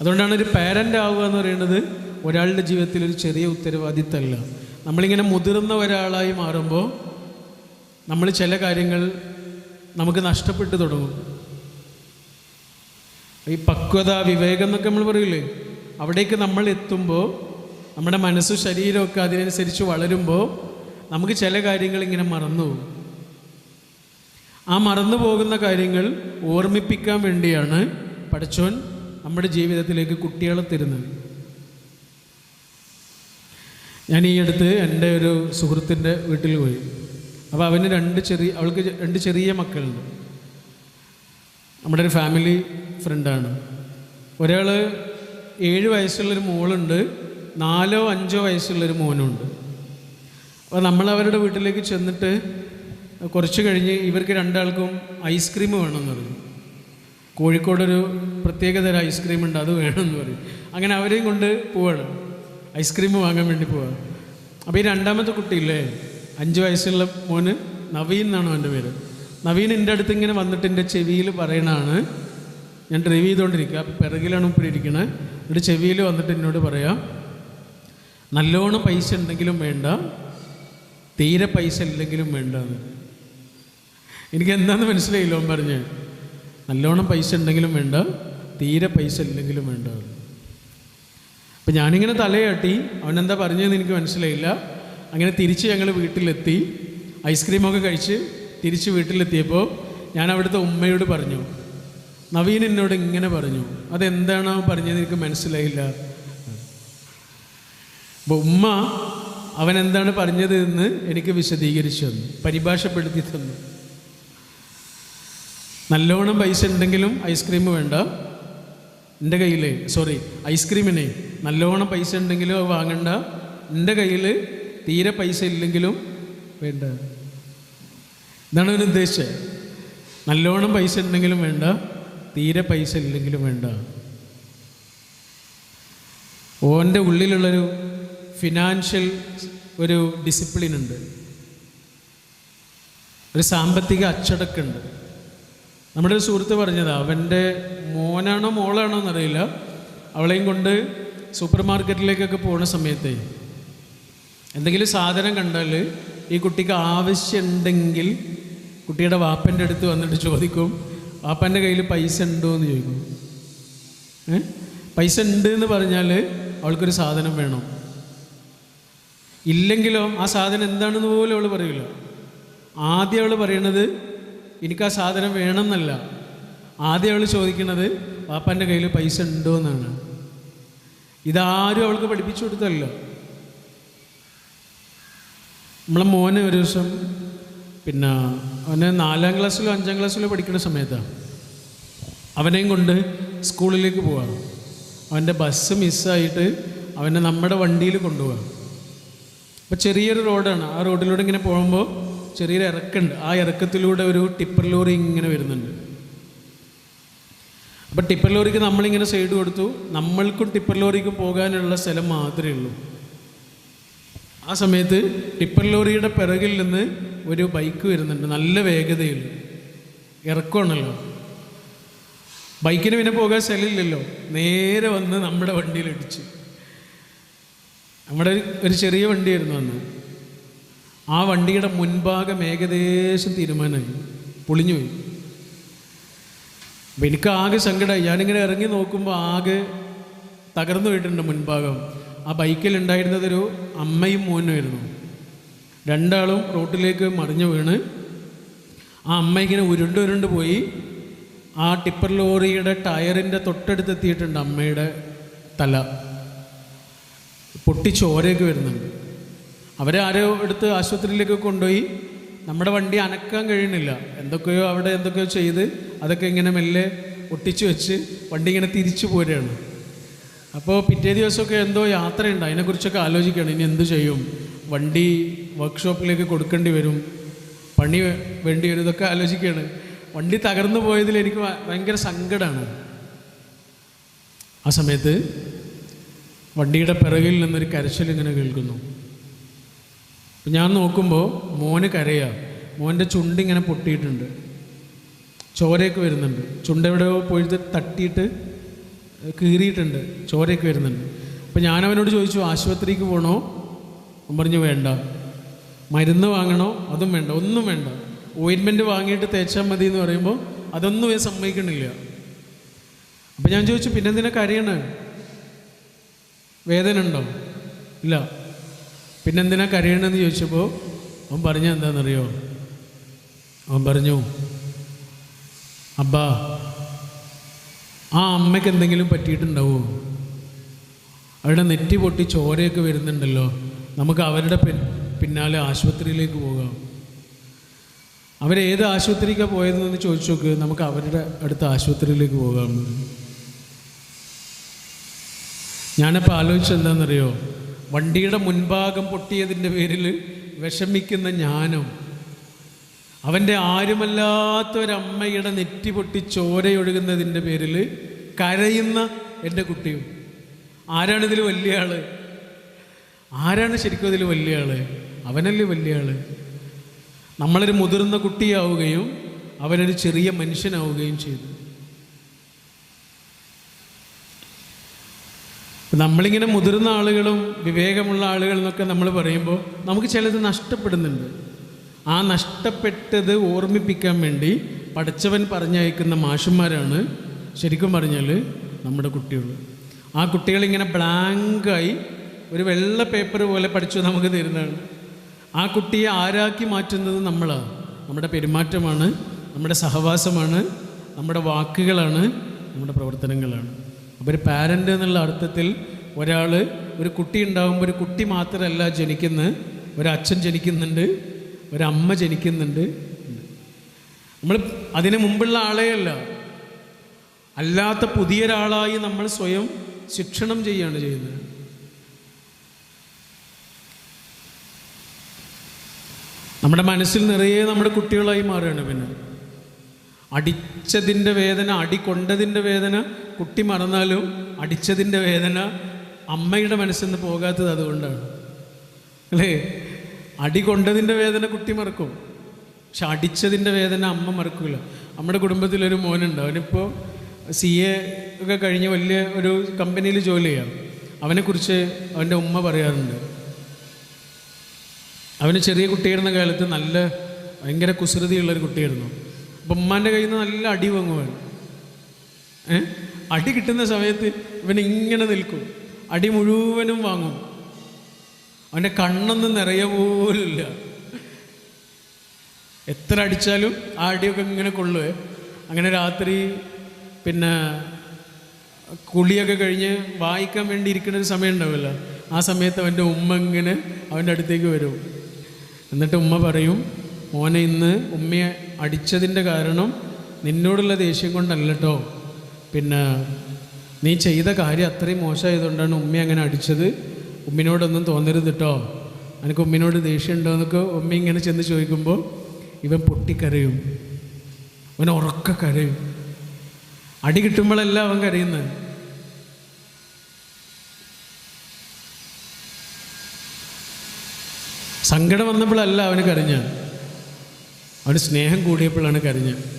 അതുകൊണ്ടാണ് ഒരു പാരന്റ് ആവുക എന്ന് പറയുന്നത് ഒരാളുടെ ജീവിതത്തിൽ ഒരു ചെറിയ ഉത്തരവാദിത്തമല്ല. നമ്മളിങ്ങനെ മുതിർന്ന ഒരാളായി മാറുമ്പോൾ നമ്മൾ ചില കാര്യങ്ങൾ നമുക്ക് നഷ്ടപ്പെട്ടു തുടങ്ങും. ഈ പക്വത വിവേകം എന്നൊക്കെ നമ്മൾ പറയില്ലേ? അവിടേക്ക് നമ്മൾ എത്തുമ്പോൾ നമ്മുടെ മനസ്സും ശരീരമൊക്കെ അതിനനുസരിച്ച് വളരുമ്പോൾ നമുക്ക് ചില കാര്യങ്ങൾ ഇങ്ങനെ മറന്നു പോകും. ആ മറന്നു പോകുന്ന കാര്യങ്ങൾ ഓർമ്മിപ്പിക്കാൻ വേണ്ടിയാണ് പഠിച്ചോൻ നമ്മുടെ ജീവിതത്തിലേക്ക് കുട്ടികളെ തരുന്നത്. ഞാൻ ഈ അടുത്ത് എന്റെ ഒരു സുഹൃത്തിന്റെ വീട്ടിൽ പോയി. അപ്പോൾ അവന് രണ്ട് ചെറിയ അവൾക്ക് രണ്ട് ചെറിയ മക്കളുണ്ട്. നമ്മുടെ ഒരു ഫാമിലി ഫ്രണ്ടാണ്. ഒരാൾ ഏഴ് വയസ്സുള്ളൊരു മോളുണ്ട് നാലോ അഞ്ചോ വയസ്സുള്ളൊരു മോനുണ്ട്. അപ്പോൾ നമ്മൾ അവരുടെ വീട്ടിലേക്ക് ചെന്നിട്ട് കുറച്ച് കഴിഞ്ഞ് ഇവർക്ക് രണ്ടാൾക്കും ഐസ്ക്രീം വേണമെന്ന് പറഞ്ഞു. കോഴിക്കോടൊരു പ്രത്യേകതരം ഐസ്ക്രീം ഉണ്ട് അത് വേണമെന്ന് പറയും. അങ്ങനെ അവരെയും കൊണ്ട് പോവാണ്. ഐസ്ക്രീം വാങ്ങാൻ വേണ്ടി പോവാ. അപ്പോൾ ഈ രണ്ടാമത്തെ കുട്ടിയില്ലേ അഞ്ച് വയസ്സുള്ള മോന് നവീൻ എന്നാണ് അവന്റെ പേര്. നവീൻ എന്റെ അടുത്ത് ഇങ്ങനെ വന്നിട്ട് എന്റെ ചെവിയിൽ പറയണതാണ്. ഞാൻ ഡ്രൈവ് ചെയ്തുകൊണ്ടിരിക്കുക അപ്പോൾ പിറകിലാണ് ഇപ്പോൾ ഇരിക്കണത് ചെവിയിൽ വന്നിട്ട് എന്നോട് പറയാം നല്ലോണം പൈസ ഉണ്ടെങ്കിലും വേണ്ട. തീരെ പൈസ ഇല്ലെങ്കിലും വേണ്ട. എനിക്ക് എന്താണെന്ന് മനസ്സിലായില്ല പറഞ്ഞ്. നല്ലോണം പൈസ ഉണ്ടെങ്കിലും വേണ്ട തീരെ പൈസ ഇല്ലെങ്കിലും വേണ്ട. അപ്പം ഞാനിങ്ങനെ തലയാട്ടി അവനെന്താ പറഞ്ഞതെന്ന് എനിക്ക് മനസ്സിലായില്ല. അങ്ങനെ തിരിച്ച് ഞങ്ങൾ വീട്ടിലെത്തി. ഐസ്ക്രീമൊക്കെ കഴിച്ച് തിരിച്ച് വീട്ടിലെത്തിയപ്പോൾ ഞാൻ അവിടുത്തെ ഉമ്മയോട് പറഞ്ഞു നവീൻ എന്നോട് ഇങ്ങനെ പറഞ്ഞു അതെന്താണോ പറഞ്ഞതെന്ന് പറഞ്ഞത് എനിക്ക് മനസ്സിലായില്ല. അപ്പോൾ ഉമ്മ അവൻ എന്താണ് പറഞ്ഞത് എന്ന് എനിക്ക് വിശദീകരിച്ചു തന്നു പരിഭാഷപ്പെടുത്തി തന്നു. നല്ലോണം പൈസ ഉണ്ടെങ്കിലും ഐസ്ക്രീം വേണ്ട. എന്റെ കയ്യിൽ സോറി ഐസ്ക്രീമിനെ നല്ലോണം പൈസ ഉണ്ടെങ്കിലും വാങ്ങണ്ട. എന്റെ കയ്യിൽ തീരെ പൈസ ഇല്ലെങ്കിലും വേണ്ട. ഇതാണ് അവൻ ഉദ്ദേശിച്ചത് നല്ലോണം പൈസ ഉണ്ടെങ്കിലും വേണ്ട തീരെ പൈസ ഇല്ലെങ്കിലും വേണ്ട. ഓന്റെ ഉള്ളിലുള്ളൊരു ഫിനാൻഷ്യൽ ഒരു ഡിസിപ്ലിൻ ഉണ്ട്. ഒരു സാമ്പത്തിക അച്ചടക്കമുണ്ട്. നമ്മുടെ ഒരു സുഹൃത്ത് പറഞ്ഞതാ അവന്റെ മോനാണോ മോളാണോ എന്നറിയില്ല. അവളെയും കൊണ്ട് സൂപ്പർ മാർക്കറ്റിലേക്കൊക്കെ പോകുന്ന സമയത്ത് എന്തെങ്കിലും സാധനം കണ്ടാൽ ഈ കുട്ടിക്ക് ആവശ്യമുണ്ടെങ്കിൽ കുട്ടിയുടെ വാപ്പന്റെ അടുത്ത് വന്നിട്ട് ചോദിക്കും വാപ്പന്റെ കയ്യിൽ പൈസ ഉണ്ടോ എന്ന് ചോദിക്കും. പൈസ ഉണ്ട് എന്ന് പറഞ്ഞാൽ അവൾക്കൊരു സാധനം വേണം. ഇല്ലെങ്കിലോ ആ സാധനം എന്താണെന്ന് പോലും അവൾ പറയില്ല ആദ്യം അവൾ പറയണത് എനിക്ക് ആ സാധനം വേണം എന്നല്ല ആദ്യം അവൾ ചോദിക്കുന്നത് പാപ്പന്റെ കയ്യിൽ പൈസ ഉണ്ടോ? എന്നാണ്. ഇതാരും അവൾക്ക് പഠിപ്പിച്ചു കൊടുത്തല്ല നമ്മളെ മോന് ഒരു ദിവസം പിന്നെ അവന് നാലാം ക്ലാസ്സിലോ അഞ്ചാം ക്ലാസ്സിലോ പഠിക്കുന്ന സമയത്താണ് അവനെയും കൊണ്ട് സ്കൂളിലേക്ക് പോവാം. അവന്റെ ബസ് മിസ്സായിട്ട് അവനെ നമ്മുടെ വണ്ടിയിൽ കൊണ്ടുപോകാം അപ്പോൾ ചെറിയൊരു റോഡാണ്. ആ റോഡിലൂടെ ഇങ്ങനെ പോകുമ്പോൾ ചെറിയൊരു ഇറക്കുണ്ട് ആ ഇറക്കത്തിലൂടെ ഒരു ടിപ്പർ ലോറി ഇങ്ങനെ വരുന്നുണ്ട്. അപ്പം ടിപ്പർ ലോറിക്ക് നമ്മളിങ്ങനെ സൈഡ് കൊടുത്തു. നമ്മൾക്കും ടിപ്പർ ലോറിക്കും പോകാനുള്ള സ്ഥലം മാത്രമേ ഉള്ളൂ. ആ സമയത്ത് ടിപ്പർ ലോറിയുടെ പിറകിൽ നിന്ന് ഒരു ബൈക്ക് വരുന്നുണ്ട്. നല്ല വേഗതയിൽ. ഇറക്കമാണല്ലോ. ബൈക്കിന് പിന്നെ പോകാൻ സ്ഥലമില്ലല്ലോ. നേരെ വന്ന് നമ്മുടെ വണ്ടിയിൽ ഇടിച്ച്. നമ്മുടെ ഒരു ചെറിയ വണ്ടിയായിരുന്നു അന്ന്. ആ വണ്ടിയുടെ മുൻഭാഗം ഏകദേശം തീരുമാനമായി. പൊളിഞ്ഞുപോയി അപ്പം എനിക്ക് ആകെ സങ്കടമായി ഞാനിങ്ങനെ ഇറങ്ങി നോക്കുമ്പോൾ ആകെ തകർന്നു പോയിട്ടുണ്ട് മുൻഭാഗം. ആ ബൈക്കിൽ ഉണ്ടായിരുന്നതൊരു അമ്മയും മോനുമായിരുന്നു രണ്ടാളും റോട്ടിലേക്ക് മറിഞ്ഞു വീണ്. ആ അമ്മ ഇങ്ങനെ ഉരുണ്ട് ഉരുണ്ട് പോയി. ആ ടിപ്പർ ലോറിയുടെ ടയറിന്റെ തൊട്ടടുത്തെത്തിയിട്ടുണ്ട് അമ്മയുടെ തല. പൊട്ടി ചോരയൊക്കെ വരുന്നുണ്ട്. അവരെ ആരോ എടുത്ത് ആശുപത്രിയിലേക്ക് കൊണ്ടുപോയി. നമ്മുടെ വണ്ടി അനക്കാൻ കഴിയുന്നില്ല. എന്തൊക്കെയോ അവിടെ എന്തൊക്കെയോ ചെയ്ത് അതൊക്കെ ഇങ്ങനെ മെല്ലെ ഒട്ടിച്ചു വെച്ച് വണ്ടി ഇങ്ങനെ തിരിച്ചു പോരുകയാണ്. അപ്പോൾ പിറ്റേ ദിവസമൊക്കെ എന്തോ യാത്രയുണ്ട്. അതിനെക്കുറിച്ചൊക്കെ ആലോചിക്കുകയാണ്. ഇനി എന്ത് ചെയ്യും? വണ്ടി വർക്ക്ഷോപ്പിലേക്ക് കൊടുക്കേണ്ടി വരും. പണി വേണ്ടി വരും. ഇതൊക്കെ ആലോചിക്കുകയാണ്. വണ്ടി തകർന്നു പോയതിൽ എനിക്ക് ഭയങ്കര സങ്കടമാണ് ആ സമയത്ത് വണ്ടിയുടെ പിറകിൽ നിന്നൊരു കരച്ചിൽ ഇങ്ങനെ കേൾക്കുന്നു. ഞാൻ നോക്കുമ്പോൾ മോന് കരയാ. മോന്റെ ചുണ്ടിങ്ങനെ പൊട്ടിയിട്ടുണ്ട്. ചോരയൊക്കെ വരുന്നുണ്ട്. ചുണ്ട് എവിടെയോ പോയിട്ട് തട്ടിയിട്ട് കീറിയിട്ടുണ്ട്. ചോരയൊക്കെ വരുന്നുണ്ട്. അപ്പോൾ ഞാൻ അവനോട് ചോദിച്ചു ആശുപത്രിക്ക് പോകണോ അവൻ പറഞ്ഞു വേണ്ട. മരുന്ന് വാങ്ങണോ? അതും വേണ്ട. ഒന്നും വേണ്ട. ഓയിൻമെന്റ് വാങ്ങിയിട്ട് തേച്ചാൽ മതി എന്ന് പറയുമ്പോൾ അതൊന്നും ഞാൻ സമ്മതിക്കണില്ല. അപ്പം ഞാൻ ചോദിച്ചു പിന്നെന്തിനാ കരയണേ? വേദന ഉണ്ടോ? ഇല്ല. പിന്നെന്തിനാ കരയണമെന്ന് ചോദിച്ചപ്പോൾ അവൻ പറഞ്ഞ എന്താണെന്നറിയോ അവൻ പറഞ്ഞു അബ്ബാ ആ അമ്മയ്ക്ക് എന്തെങ്കിലും പറ്റിയിട്ടുണ്ടാവുമോ അവരുടെ നെറ്റി പൊട്ടി ചോരയൊക്കെ വരുന്നുണ്ടല്ലോ. നമുക്ക് അവരുടെ പിന്നാലെ ആശുപത്രിയിലേക്ക് പോകാം. അവരേത് ആശുപത്രിക്കാണ് പോയതെന്ന് ചോദിച്ചു നോക്ക്. നമുക്ക് അവരുടെ അടുത്ത ആശുപത്രിയിലേക്ക് പോകാം. ഞാനപ്പോൾ ആലോചിച്ചത് എന്താണെന്നറിയോ വണ്ടിയുടെ മുൻഭാഗം പൊട്ടിയതിന്റെ പേരിൽ വിഷമിക്കുന്ന ഞാനും അവന്റെ ആരുമല്ലാത്തൊരമ്മയുടെ നെറ്റി പൊട്ടി ചോരയൊഴുകുന്നതിന്റെ പേരിൽ കരയുന്ന എന്റെ കുട്ടിയും. ആരാണിതിൽ വലിയ ആൾ? ആരാണ് ശരിക്കും ഇതിൽ വലിയ ആൾ? അവനല്ലേ വലിയ ആൾ? നമ്മളൊരു മുതിർന്ന കുട്ടിയാവുകയും അവനൊരു ചെറിയ മനുഷ്യനാവുകയും ചെയ്തു. നമ്മളിങ്ങനെ മുതിർന്ന ആളുകളും വിവേകമുള്ള ആളുകൾ എന്നൊക്കെ നമ്മൾ പറയുമ്പോൾ നമുക്ക് ചിലത് നഷ്ടപ്പെടുന്നുണ്ട്. ആ നഷ്ടപ്പെട്ടത് ഓർമ്മിപ്പിക്കാൻ വേണ്ടി പഠിച്ചവൻ പറഞ്ഞയക്കുന്ന മാഷന്മാരാണ് ശരിക്കും പറഞ്ഞാൽ നമ്മുടെ കുട്ടികൾ ആ കുട്ടികളിങ്ങനെ ബ്ലാങ്കായി ഒരു വെള്ള പേപ്പർ പോലെ പഠിച്ചു നമുക്ക് തരുന്നതാണ്. ആ കുട്ടിയെ ആരാക്കി മാറ്റുന്നത് നമ്മളാണ് നമ്മുടെ പെരുമാറ്റമാണ് നമ്മുടെ സഹവാസമാണ് നമ്മുടെ വാക്കുകളാണ് നമ്മുടെ പ്രവർത്തനങ്ങളാണ്. അപ്പോൾ ഒരു പാരന്റ് എന്നുള്ള അർത്ഥത്തിൽ ഒരാൾ ഒരു കുട്ടി ഉണ്ടാകുമ്പോൾ ഒരു കുട്ടി മാത്രമല്ല ജനിക്കുന്നത് ഒരച്ഛൻ ജനിക്കുന്നുണ്ട് ഒരമ്മ ജനിക്കുന്നുണ്ട്. നമ്മൾ അതിന് മുമ്പുള്ള ആളെയല്ല അല്ലാത്ത പുതിയൊരാളായി നമ്മൾ സ്വയം ശിക്ഷണം ചെയ്യുകയാണ് ചെയ്യുന്നത്. നമ്മുടെ മനസ്സിൽ നിറയെ നമ്മുടെ കുട്ടികളായി മാറുകയാണ് പിന്നെ. അടിച്ചതിന്റെ വേദന അടി കൊണ്ടതിന്റെ വേദന കുട്ടി മറന്നാലും അടിച്ചതിന്റെ വേദന അമ്മയുടെ മനസ്സിൽ നിന്ന് പോകാത്തത് അതുകൊണ്ടാണ്. അല്ലേ? അടി കൊണ്ടതിന്റെ വേദന കുട്ടി മറക്കും. പക്ഷെ അടിച്ചതിന്റെ വേദന അമ്മ മറക്കില്ല നമ്മുടെ കുടുംബത്തിലൊരു മോനുണ്ട്. അവനിപ്പോൾ സി എ ഒക്കെ കഴിഞ്ഞ് വലിയ ഒരു കമ്പനിയിൽ ജോലി ചെയ്യാം. അവനെക്കുറിച്ച് അവന്റെ ഉമ്മ പറയാറുണ്ട്. അവന് ചെറിയ കുട്ടിയായിരുന്ന കാലത്ത് നല്ല ഭയങ്കര കുസൃതിയുള്ളൊരു കുട്ടിയായിരുന്നു. അപ്പം കയ്യിൽ നിന്ന് നല്ല അടി വാങ്ങുവാണ് ഏ? അടി കിട്ടുന്ന സമയത്ത് ഇവൻ ഇങ്ങനെ നിൽക്കും. അടി മുഴുവനും വാങ്ങും. അവന്റെ കണ്ണൊന്നും നിറയ പോലില്ല എത്ര അടിച്ചാലും ആ അടിയൊക്കെ ഇങ്ങനെ കൊള്ളുവേ. അങ്ങനെ രാത്രി പിന്നെ കുളിയൊക്കെ കഴിഞ്ഞ് വായിക്കാൻ വേണ്ടി ഇരിക്കുന്ന ഒരു സമയം ഉണ്ടാവില്ല ആ സമയത്ത് അവന്റെ ഉമ്മ ഇങ്ങനെ അവന്റെ അടുത്തേക്ക് വരും. എന്നിട്ട് ഉമ്മ പറയും മോനെ ഇന്ന് ഉമ്മയെ അടിച്ചതിന്റെ കാരണം നിന്നോടുള്ള ദേഷ്യം കൊണ്ടല്ല കേട്ടോ പിന്നെ നീ ചെയ്ത കാര്യം അത്രയും മോശമായതുകൊണ്ടാണ് ഉമ്മ അങ്ങനെ അടിച്ചത്. ഉമ്മിനോടൊന്നും തോന്നരുത് കേട്ടോ എനിക്ക് ഉമ്മിനോട് ദേഷ്യം ഉണ്ടോ എന്നൊക്കെ ഉമ്മ ഇങ്ങനെ ചെന്ന് ചോദിക്കുമ്പോൾ ഇവൻ പൊട്ടിക്കരയും. അവൻ ഉറക്ക കരയും. അടി കിട്ടുമ്പോഴല്ല അവൻ കരയുന്നത്. സങ്കടം വന്നപ്പോഴല്ല അവന് കരഞ്ഞ അവന് സ്നേഹം കൂടിയപ്പോഴാണ് കരഞ്ഞത്.